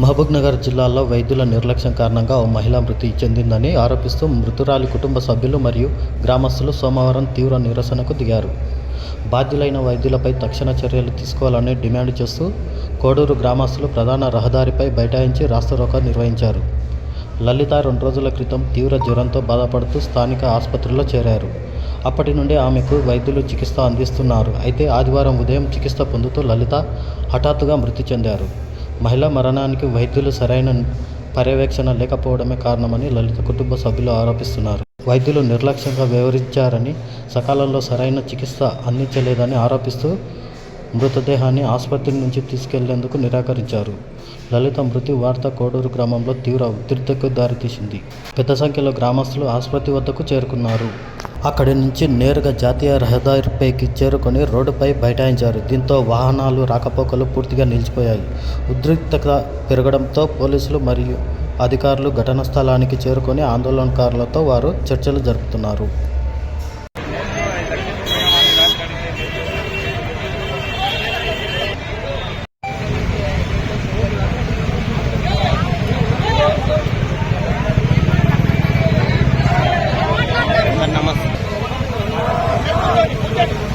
మహబూబ్నగర్ జిల్లాలో వైద్యుల నిర్లక్ష్యం కారణంగా ఓ మహిళ మృతి చెందిందని ఆరోపిస్తూ మృతురాలి కుటుంబ సభ్యులు మరియు గ్రామస్తులు సోమవారం తీవ్ర నిరసనకు దిగారు. బాధ్యులైన వైద్యులపై తక్షణ చర్యలు తీసుకోవాలని డిమాండ్ చేస్తూ కోడూరు గ్రామస్తులు ప్రధాన రహదారిపై బైఠాయించి రాస్తారోకో నిర్వహించారు. లలిత రెండు రోజుల క్రితం తీవ్ర జ్వరంతో బాధపడుతూ స్థానిక ఆసుపత్రిలో చేరారు. అప్పటి నుండి ఆమెకు వైద్యులు చికిత్స అందిస్తున్నారు. అయితే ఆదివారం ఉదయం చికిత్స పొందుతూ లలిత హఠాత్తుగా మృతి చెందారు. మహిళ మరణానికి వైద్యులు సరైన పర్యవేక్షణ లేకపోవడమే కారణమని లలిత కుటుంబ సభ్యులు ఆరోపిస్తున్నారు. వైద్యులు నిర్లక్ష్యంగా వ్యవహరించారని సకాలంలో సరైన చికిత్స అందించలేదని ఆరోపిస్తూ మృతదేహాన్ని ఆసుపత్రి నుంచి తీసుకెళ్ళేందుకు నిరాకరించారు. లలిత మృతి వార్త కోడూరు గ్రామంలో తీవ్ర ఉద్రిక్తకు దారితీసింది. పెద్ద సంఖ్యలో గ్రామస్తులు ఆసుపత్రి వద్దకు చేరుకున్నారు. అక్కడి నుంచి నేరుగా జాతీయ రహదారిపైకి చేరుకొని రోడ్డుపై బైఠాయించారు. దీంతో వాహనాలు రాకపోకలు పూర్తిగా నిలిచిపోయాయి. ఉద్రిక్తత పెరగడంతో పోలీసులు మరియు అధికారులు ఘటనా స్థలానికి చేరుకొని ఆందోళనకారులతో వారు చర్చలు జరుపుతున్నారు. Thank you.